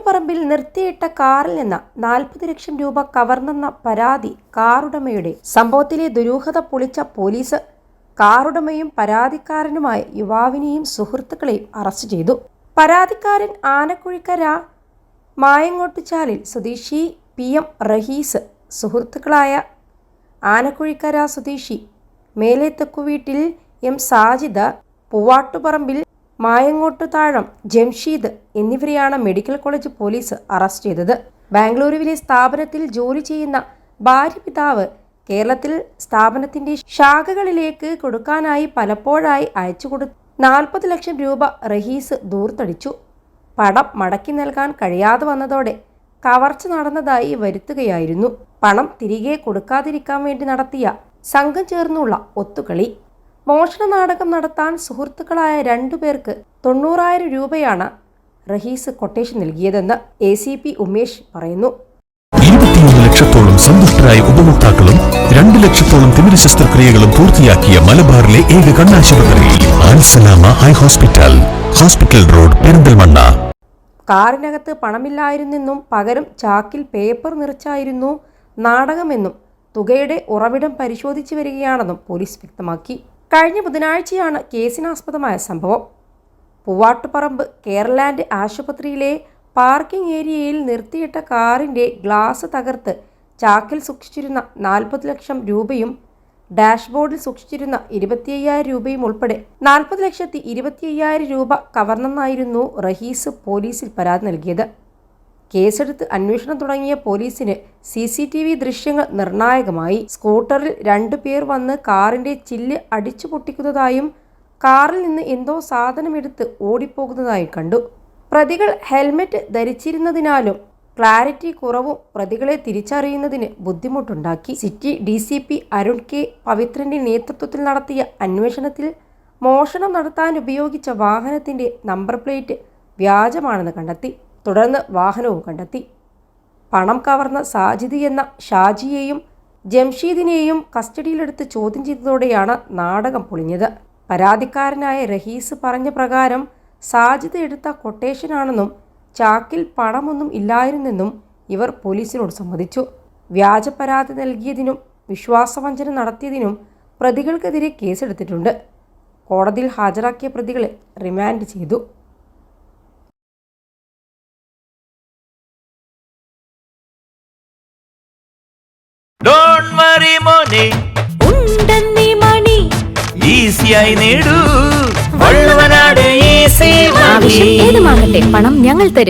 പൂവാട്ടുപറമ്പിൽ നിർത്തിയിട്ട കാറിൽ നിന്ന് നാൽപ്പത് ലക്ഷം രൂപ കവർന്നെന്ന പരാതി കാറുടമയുടെ. സംഭവത്തിലെ ദുരൂഹത പൊളിച്ച പോലീസ് കാറുടമയും പരാതിക്കാരനുമായ യുവാവിനെയും സുഹൃത്തുക്കളെയും അറസ്റ്റ് ചെയ്തു. പരാതിക്കാരൻ ആനക്കുഴിക്കര മായങ്ങോട്ടുചാലിൽ സ്വദേശി പി എം റഹീസ് സുഹൃത്തുക്കളായ ആനക്കുഴിക്കര സ്വദേശി മേലെ തെക്കുവീട്ടിൽ എം സാജിദ് പൂവാട്ടുപറമ്പിൽ മായങ്ങോട്ടു താഴം ജംഷീദ് എന്നിവരെയാണ് മെഡിക്കൽ കോളേജ് പോലീസ് അറസ്റ്റ് ചെയ്തത്. ബാംഗ്ലൂരുവിലെ സ്ഥാപനത്തിൽ ജോലി ചെയ്യുന്ന ഭാര്യ പിതാവ് കേരളത്തിൽ സ്ഥാപനത്തിന്റെ ശാഖകളിലേക്ക് കൊടുക്കാനായി പലപ്പോഴായി അയച്ചു കൊടു നാൽപ്പത് ലക്ഷം രൂപ റഹീസ് ദൂർത്തടിച്ചു. പണം മടക്കി നൽകാൻ കഴിയാതെ വന്നതോടെ കവർച്ച നടന്നതായി വരുത്തുകയായിരുന്നു. പണം തിരികെ കൊടുക്കാതിരിക്കാൻ വേണ്ടി നടത്തിയ സംഘം ചേർന്നുള്ള ഒത്തുകളി മോഷണ നാടകം നടത്താൻ സുഹൃത്തുക്കളായ രണ്ടു പേർക്ക് തൊണ്ണൂറായിരം രൂപയാണ് റഹീസ് കൊട്ടേഷൻ നൽകിയതെന്ന് എ സി പി ഉമേഷ് പറയുന്നു. ഇരുപത്തിയൊന്ന് ലക്ഷത്തോളം സന്തുഷ്ടരായ ഉപഭോക്താക്കളും രണ്ട് ലക്ഷത്തോളം തിമിര ശസ്ത്രക്രിയകളും പൂർത്തിയാക്കിയ മലബാറിലെ ഏക കണ്ണാശുപത്രി ആൻസലാമ eye hospital hospital road Perinthalmanna. കാറിനകത്ത് പണമില്ലായിരുന്നെന്നും പകരം ചാക്കിൽ പേപ്പർ നിറച്ചായിരുന്നു നാടകമെന്നും തുകയുടെ ഉറവിടം പരിശോധിച്ചു വരികയാണെന്നും പോലീസ് വ്യക്തമാക്കി. കഴിഞ്ഞ ബുധനാഴ്ചയാണ് കേസിനാസ്പദമായ സംഭവം. പൂവാട്ടുപറമ്പ് കേരളാൻഡ് ആശുപത്രിയിലെ പാർക്കിംഗ് ഏരിയയിൽ നിർത്തിയിട്ട കാറിന്റെ ഗ്ലാസ് തകർത്ത് ചാക്കിൽ സൂക്ഷിച്ചിരുന്ന നാൽപ്പത് ലക്ഷം രൂപയും ഡാഷ്ബോർഡിൽ സൂക്ഷിച്ചിരുന്ന ഇരുപത്തി അയ്യായിരം രൂപയും ഉൾപ്പെടെ നാൽപ്പത് ലക്ഷത്തി ഇരുപത്തി അയ്യായിരം രൂപ കവർന്നെന്നായിരുന്നു റഹീസ് പോലീസിൽ പരാതി നൽകിയത്. കേസെടുത്ത് അന്വേഷണം തുടങ്ങിയ പോലീസിന് സി സി ടി വി ദൃശ്യങ്ങൾ നിർണായകമായി. സ്കൂട്ടറിൽ രണ്ടു പേർ വന്ന് കാറിന്റെ ചില്ല് അടിച്ചു പൊട്ടിക്കുന്നതായും കാറിൽ നിന്ന് എന്തോ സാധനമെടുത്ത് ഓടിപ്പോകുന്നതായും കണ്ടു. പ്രതികൾ ഹെൽമെറ്റ് ധരിച്ചിരുന്നതിനാലും ക്ലാരിറ്റി കുറവും പ്രതികളെ തിരിച്ചറിയുന്നതിന് ബുദ്ധിമുട്ടുണ്ടാക്കി. City D C P Arun K പവിത്രന്റെ നേതൃത്വത്തിൽ നടത്തിയ അന്വേഷണത്തിൽ മോഷണം നടത്താൻ ഉപയോഗിച്ച വാഹനത്തിന്റെ നമ്പർ പ്ലേറ്റ് വ്യാജമാണെന്ന് കണ്ടെത്തി. തുടർന്ന് വാഹനവും കണ്ടെത്തി. പണം കവർന്ന സാജിദ് എന്ന ഷാജിയെയും ജംഷീദിനെയും കസ്റ്റഡിയിലെടുത്ത് ചോദ്യം ചെയ്തതോടെയാണ് നാടകം പൊളിഞ്ഞത്. പരാതിക്കാരനായ റഹീസ് പറഞ്ഞ പ്രകാരം സാജിദ് എടുത്ത കൊട്ടേഷനാണെന്നും ചാക്കിൽ പണമൊന്നും ഇല്ലായിരുന്നെന്നും ഇവർ പോലീസിനോട് സമ്മതിച്ചു. വ്യാജ പരാതി നൽകിയതിനും വിശ്വാസവഞ്ചന നടത്തിയതിനും പ്രതികൾക്കെതിരെ കേസെടുത്തിട്ടുണ്ട്. കോടതിയിൽ ഹാജരാക്കിയ പ്രതികളെ റിമാൻഡ് ചെയ്തു. വറി മോനെ ഉണ്ടെന്നീ മണി. ഈസിയായി നേടൂ. വള്ളുവനാട് ഏതുമാകട്ടെ പണം ഞങ്ങൾ തരും.